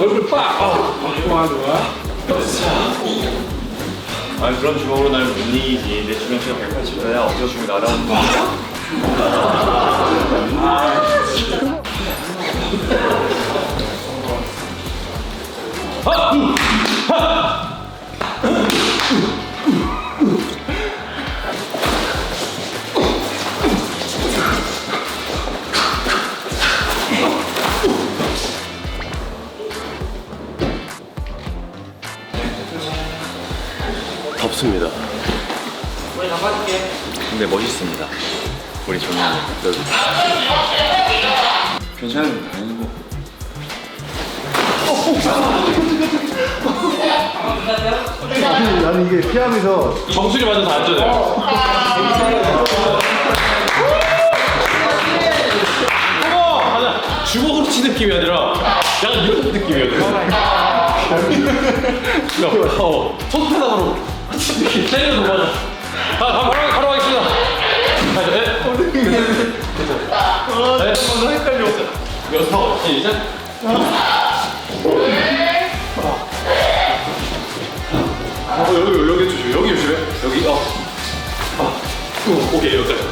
얼굴 빡. 아, 좋아 좋아. 아니 그런 주먹으로 날 못 이기지 내 주변 체가 180도야 어디서 주먹이 날아오는 덥습니다. 근데 멋있습니다 우리 종이 여기 괜찮은 거 아니고 나는 이게 피하면서 정수리 맞아서. 어머! 하나 주먹으로 치는 느낌이 아니라 약간 이런 느낌이었어요. 야, 어, 손바닥으로 여섯, 시작. 어, 여기, 여기 주시오. 여기 주시오. 여기, 어. 아, 어, 오케이, 여기까지.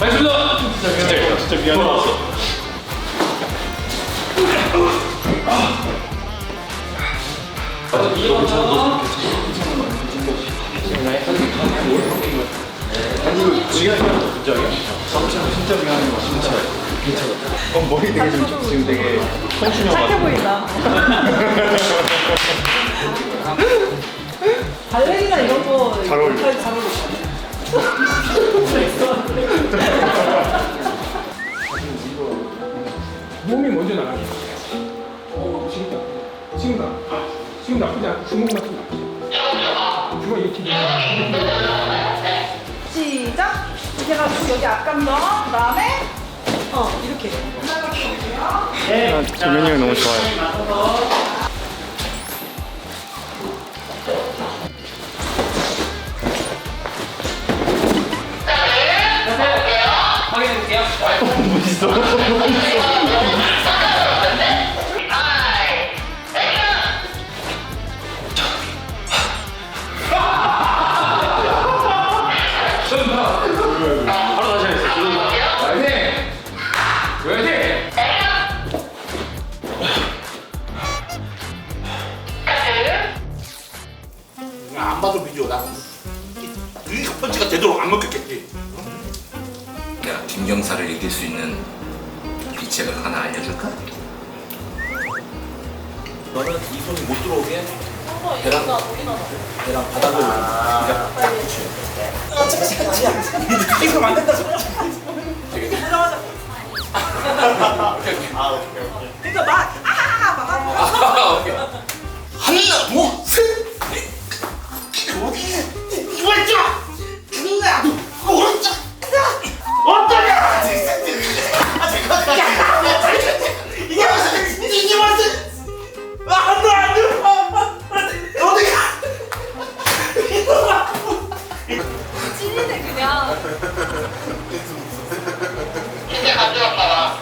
알겠습니다. 진짜, 진짜 미안해. 왔어. 어, 머리 되게 좀 지금 되게 착해 보인다. 발레리나 이런 거 잘 어울려. 잘 어울려. 몸이 먼저 나가요. 어, 지금 나, 지금 나, 지금 나쁘지 않아. 주먹 나쁘지. 주먹. 이렇게 해가지고 여기 앞감 넣어. 그 다음에 어 이렇게. 조면이 형 너무 좋아요. 바로 나. 이 펀치가 되도록 안 먹겠겠지. 내가 김경사를 이길 수 있는 비책을 하나 알려줄까? 너는 이 손이 못 들어오게 배랑 배랑 바닥을 아, 이거 안 된다. 그러니까 안 되었다.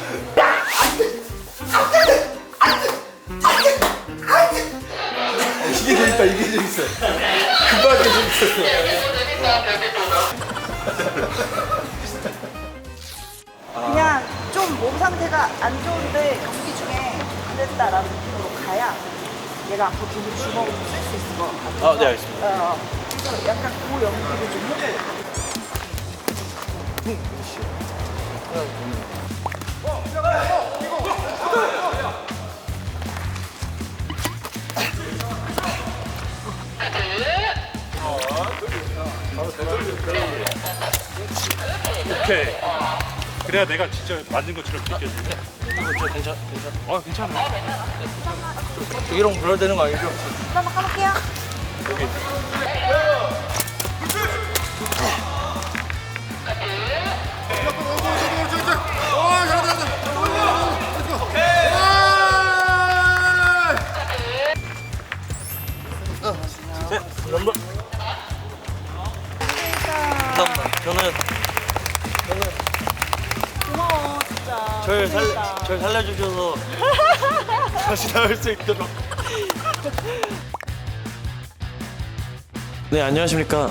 이게 재밌다, 이게 재밌어. 그거한테 재밌었어. 그냥 좀 몸 상태가 안 좋은데 경기 중에 안 됐다라는 느낌으로 가야 얘가 앞으로 계속 주먹을 쓸수 있을 것 같아. 아네 알겠습니다 어, 그래서 약간 그 연기를 좀 해줘요. 오케이. 그래야 내가 진짜 맞는 것처럼 느껴지네. 저 괜찮 괜찮 어, 괜찮아. 이런 거 불러야 되는 거 아니죠? 한번 까볼게요. 잠깐만 저를 살려주셔서 다시 나올 수 있도록. 네 안녕하십니까.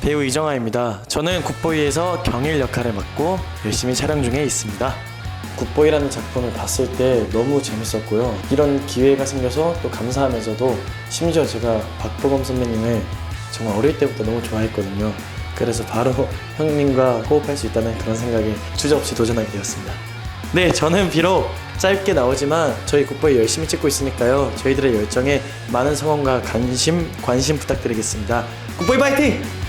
배우 이정아입니다. 저는 굿보이에서 경일 역할을 맡고 열심히 촬영 중에 있습니다. 굿보이라는 작품을 봤을 때 너무 재밌었고요. 이런 기회가 생겨서 또 감사하면서도 심지어 제가 박보검 선배님을 정말 어릴 때부터 너무 좋아했거든요. 그래서 바로 형님과 호흡할 수 있다는 그런 생각에 주저없이 도전하게 되었습니다 네, 저는 비록 짧게 나오지만 저희 굿보이 열심히 찍고 있으니까요. 저희들의 열정에 많은 성원과 관심, 관심 부탁드리겠습니다. 굿보이 파이팅!